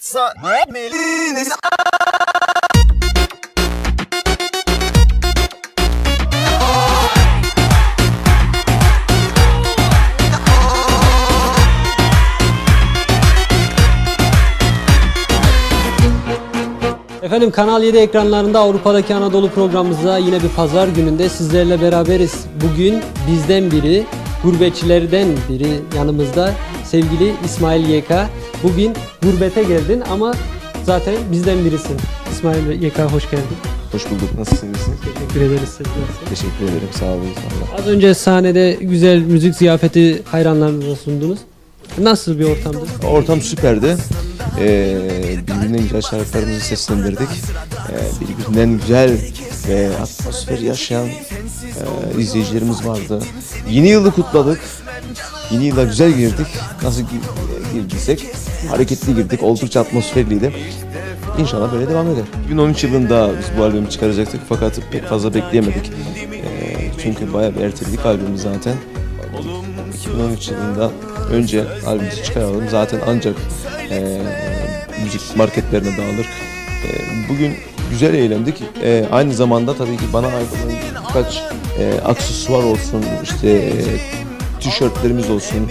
sa Meliniz Efendim Kanal 7 ekranlarında Avrupa'daki Anadolu programımızda yine bir pazar gününde sizlerle beraberiz. Bugün bizden biri, gurbetçilerden biri yanımızda sevgili İsmail YK. Bugün gurbete geldin ama zaten bizden birisin. İsmail YK hoş geldin. Hoş bulduk. Nasılsınız? Teşekkür ederiz. siz nasılsınız? Teşekkür ederim. Sağ olun. Allah. Az önce sahnede güzel müzik ziyafeti hayranlarınıza sundunuz. Nasıl bir ortamdı? Ortam süperdi. Ee, birbirinden güzel şarkılarımızı seslendirdik. Ee, birbirinden güzel ve atmosfer yaşayan e, izleyicilerimiz vardı. Yeni yılı kutladık. Yeni yıla güzel girdik. Nasıl gi- girdiysek hareketli girdik. Oldukça atmosferliydi. İnşallah böyle devam eder. 2013 yılında biz bu albümü çıkaracaktık fakat pek fazla bekleyemedik. Ee, çünkü bayağı bir erteledik albümü zaten. 2013 yılında önce albümümüzü çıkaralım. Zaten ancak e, müzik marketlerine dağılır. E, bugün güzel eğlendik. E, aynı zamanda tabii ki bana ait birkaç e, aksesuar olsun, işte e, tişörtlerimiz olsun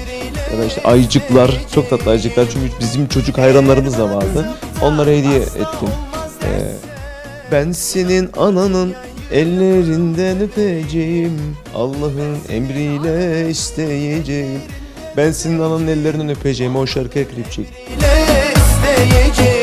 ya da işte ayıcıklar, çok tatlı ayıcıklar. Çünkü bizim çocuk hayranlarımız da vardı. Onlara hediye ettim. E, ben senin ananın ellerinden öpeceğim. Allah'ın emriyle isteyeceğim. Ben senin ananın ellerinden öpeceğim. O şarkıya klip çek. İsteyeceğim